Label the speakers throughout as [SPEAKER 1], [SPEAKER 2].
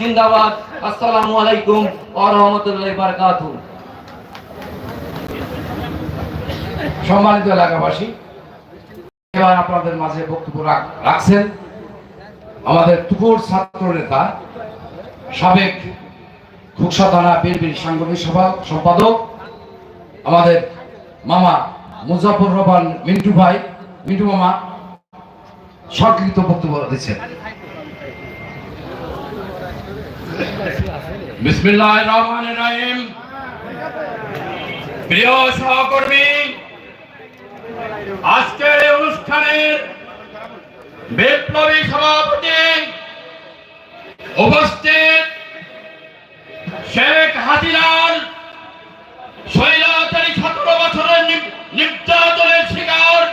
[SPEAKER 1] জিন্দাবাদ। আসসালামু আলাইকুম ওয়া রাহমাতুল্লাহি ওয়া বারাকাতুহু।
[SPEAKER 2] সম্মানিত এলাকাবাসী, এবার আপনাদের মাঝে বক্তব্য রাখছেন আমাদের তুকুর ছাত্র নেতা, সাবেক খুকসা থানা বিএনপির সাংগঠনিক সভা সম্পাদক, আমাদের মামা মুজাফর রহমান মিন্টু ভাই মিন্টু মামা সংক্ষিপ্ত বক্তব্য দিচ্ছেন।
[SPEAKER 3] প্রিয় সহকর্মী, আজকের এই অনুষ্ঠানের বিপ্লবী সভাপতি উপস্থিত শেখ হাসিনার স্বৈরাচারী সতেরো বছরের নির্যাতনের শিকার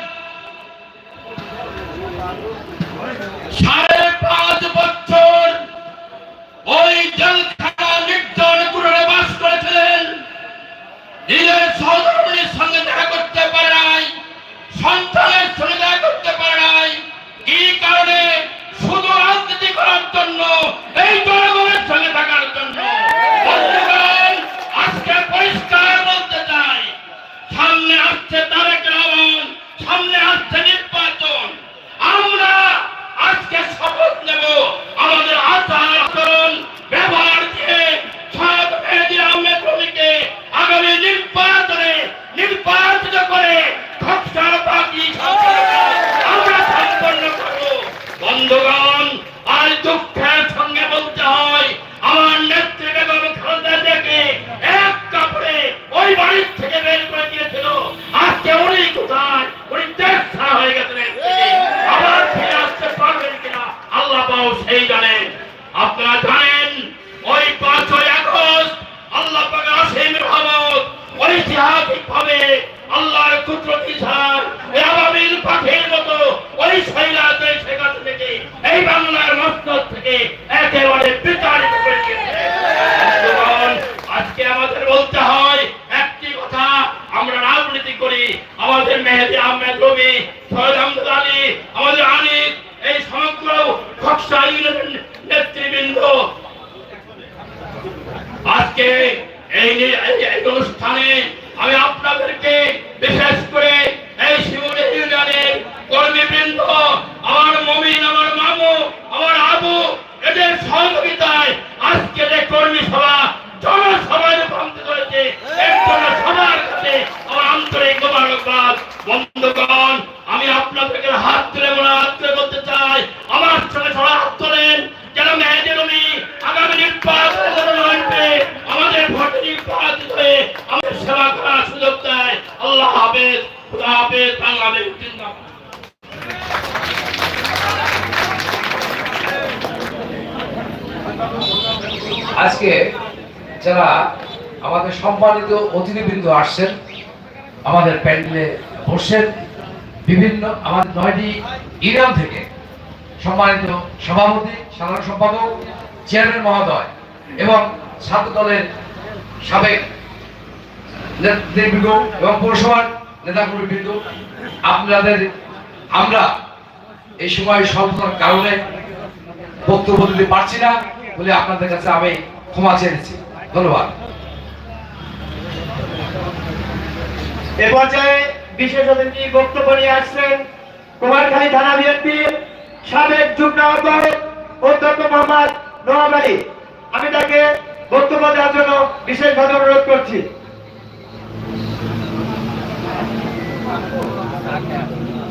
[SPEAKER 3] সেই জানেন আপনারা জানেন, ওই পাঁচই আগস্ট আল্লাহ অসীম রহমত ঐতিহাসিক ভাবে আল্লাহর কুদরতি আবাবিল পাখির মতো ওই শৈলাতে সেখান থেকে, এই বাংলার মস্তক থেকে একেবারে বিতাড়িত আজকে আমাদের বলতে হয় একটি কথা, আমরা রাজনীতি করি। আমাদের মেহেদি আহমেদ রবি সৈয়দ আহমদ আলী, আমাদের আনিক, এই সমগ্র নেতৃবৃন্দ। আজকে এই অনুষ্ঠানে আমি আপনাদেরকে বিশেষ করে এই ইউনিয়নের কর্মীবৃন্দ, আমার মমিন, আমার মামু, আমার আবু, এদের সহযোগিতায় আজকে যে কর্মী সভা, জনসভায় রূপান্তরিত হয়েছে। এর সবার কাছে আমার আন্তরিক মোবারকবাদ, বন্ধুগণ। হাফেজ বাংলাদেশ
[SPEAKER 2] আজকে যারা আমাদের সম্মানিত অতিথিবৃন্দ আসছেন, আমাদের প্যান্ডেলে বসছেন, বিভিন্ন আমাদের নয়টি ইরাম থেকে সম্মানিত সভাপতি, সাধারণ সম্পাদক, চেয়ারম্যান মহোদয় এবং ছাত্র দলের সাবেক নেতৃবৃন্দ এবং পৌরসভার নেতাকর্মীবৃন্দ, আপনাদের, আমরা এই সময় কারণে বক্তব্য দিতে পারছি না বলে আপনাদের কাছে আমি ক্ষমা চেয়েছি। ধন্যবাদ।
[SPEAKER 4] এ পর্যায়ে বিশেষ অতিথি বক্তব্য নিয়ে আসছেন কুমারখালী থানা বিএনপির সাবেক যুগ্ম অধ্যক্ষ মোহাম্মদ আলী আমি তাকে বক্তব্য দেওয়ার জন্য বিশেষভাবে অনুরোধ করছি। Thank you.